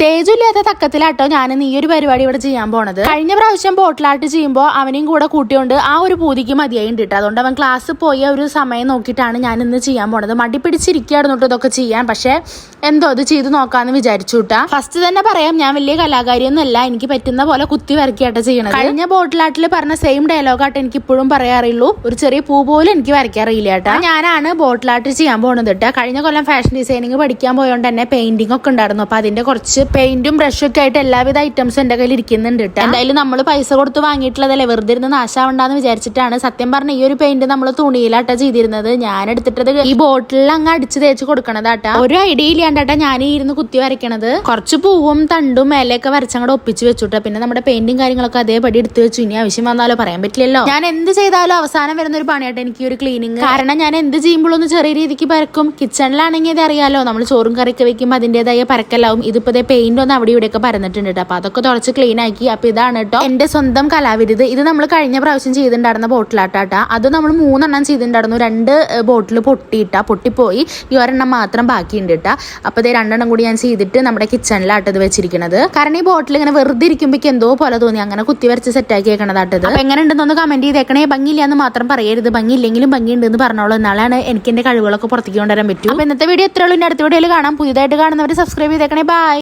തേജമില്ലാത്ത തക്കത്തിലാട്ടോ ഞാൻ ഈ ഒരു പരിപാടി ഇവിടെ ചെയ്യാൻ പോണത്. കഴിഞ്ഞ പ്രാവശ്യം ബോട്ടിലാട്ട് ചെയ്യുമ്പോൾ അവനെയും കൂടെ കൂട്ടിയോണ്ട് ആ ഒരു പൂതിക്ക് മതിയായി ഉണ്ട് അതുകൊണ്ട് അവൻ ക്ലാസ് പോയ ഒരു സമയം നോക്കിയിട്ടാണ് ഞാൻ ഇന്ന് ചെയ്യാൻ പോണത്. മടി പിടിച്ചിരിക്കുകയായിരുന്നു കേട്ടോ ഇതൊക്കെ ചെയ്യാൻ. പക്ഷേ എന്തോ അത് ചെയ്ത് നോക്കാന്ന് വിചാരിച്ചു കേട്ടാ ഫസ്റ്റ് തന്നെ പറയാം ഞാൻ വലിയ കലാകാരിയൊന്നുമല്ല എനിക്ക് പറ്റുന്ന പോലെ കുത്തി വരയ്ക്കാട്ടോ ചെയ്യണത്. കഴിഞ്ഞ ബോട്ടിലാട്ടിൽ പറഞ്ഞ സെയിം ഡയലോഗായിട്ട് എനിക്ക് ഇപ്പോഴും പറയാറിയുള്ളൂ ഒരു ചെറിയ പൂ പോലും എനിക്ക് വരയ്ക്കാറില്ല കേട്ടാ ഞാനാണ് ബോട്ടിലാട്ട് ചെയ്യാൻ പോണത് കേട്ടോ കഴിഞ്ഞ കൊല്ലം ഫാഷൻ ഡിസൈനിങ് പഠിക്കാൻ പോയോണ്ട് തന്നെ പെയിന്റിംഗ് ഒക്കെ ഉണ്ടായിരുന്നു. അപ്പൊ അതിന്റെ കുറച്ച് പെയിന്റും ബ്രഷും ഒക്കെ ആയിട്ട് എല്ലാവിധ ഐറ്റംസും എന്റെ കയ്യിൽ ഇരിക്കുന്നുണ്ട് കേട്ടോ എന്തായാലും നമ്മൾ പൈസ കൊടുത്ത് വാങ്ങിയിട്ടുള്ളതല്ലേ? വെറുതെ ഇരുന്ന് നാശാവണ്ടെന്ന് വിചാരിച്ചിട്ടാണ്. സത്യം പറഞ്ഞ ഈ ഒരു പെയിന്റ് നമ്മൾ തുണിയിലാട്ടാ ചെയ്തിരുന്നത്. ഞാൻ എടുത്തിട്ടത് ഈ ബോട്ടിൽ അങ്ങ് അടിച്ച് തേച്ച് കൊടുക്കണതാട്ടാ ഒരു ഐഡിയ ഇല്ലാണ്ടാട്ടാ ഞാൻ ഈ ഇരുന്ന് കുത്തി വരയ്ക്കണത്. കുറച്ച് പൂവും തണ്ടും മേലെയൊക്കെ വരച്ചങ്ങോട്ട് ഒപ്പിച്ച് വെച്ചുട്ടാ. പിന്നെ നമ്മുടെ പെയിന്റും കാര്യങ്ങളൊക്കെ അതേപടി എടുത്തു വെച്ചു. ഇനി ആവശ്യം വന്നാലോ പറയാൻ പറ്റില്ലല്ലോ. ഞാൻ എന്ത് ചെയ്താലും അവസാനം വരുന്ന ഒരു പണിയായിട്ട് എനിക്ക് ഒരു ക്ലീനിങ് കാരണം ഞാൻ എന്ത് ചെയ്യുമ്പോഴും ഒന്ന് ചെറിയ രീതിക്ക് പരക്കും. കിച്ചണിലാണെങ്കിൽ അത് അറിയാലോ നമ്മൾ ചോറും കറിയൊക്കെ വെക്കുമ്പോൾ അതിന്റെതായ പരക്കലാവും. ഇതിപ്പോ പെയിന്റ് ഒന്ന് അവിടെ ഇവിടെയൊക്കെ പരന്നിട്ടുണ്ട് കേട്ടോ അപ്പൊ അതൊക്കെ തുടച്ച് ക്ലീൻ ആക്കി. അപ്പൊ ഇതാണ് കേട്ടോ എന്റെ സ്വന്തം കലാവിരുത്. ഇത് നമ്മൾ കഴിഞ്ഞ പ്രാവശ്യം ചെയ്തിട്ടുണ്ടായിരുന്ന ബോട്ടിലാട്ടാട്ടാ അത് നമ്മൾ മൂന്നെണ്ണം ചെയ്തിട്ടുണ്ടായിരുന്നു. രണ്ട് ബോട്ടിൽ പൊട്ടിയിട്ടാ. പൊട്ടിപ്പോയി. ഈ ഒരെണ്ണം മാത്രം ബാക്കിയുണ്ട് കേട്ടാ അപ്പൊ ഇതേ രണ്ടെണ്ണം കൂടി ഞാൻ ചെയ്തിട്ട് നമ്മുടെ കിച്ചണിലാട്ടത് വെച്ചിരിക്കുന്നത് കാരണം ഈ ബോട്ടിൽ ഇങ്ങനെ വെറുതെ ഇരിക്കുമ്പോൾ എന്തോ പോലെ തോന്നി. അങ്ങനെ കുത്തി വരച്ച് സെറ്റാക്കി വെക്കണതാട്ടത് അപ്പൊ എങ്ങനെ ഉണ്ടെന്നൊന്ന് കമന്റ് ചെയ്തേക്കണേ. ഭംഗിയില്ല എന്ന് മാത്രം പറയരുത്. ഭംഗിയില്ലെങ്കിലും ഭംഗിയുണ്ട് എന്ന് പറഞ്ഞോളൂ. എന്നാലാണ് എനിക്ക് എന്റെ കഴിവുകളൊക്കെ പുറത്തേക്ക് കൊണ്ടുവരാൻ പറ്റും. അപ്പൊ ഇന്നത്തെ വീഡിയോ എത്ര ഉള്ളൂ. ഇനി അടുത്ത വീഡിയോയിൽ കാണാം. പുതിയതായിട്ട് കാണുന്നവർ സബ്സ്ക്രൈബ് ചെയ്തേക്കണേ. ബൈ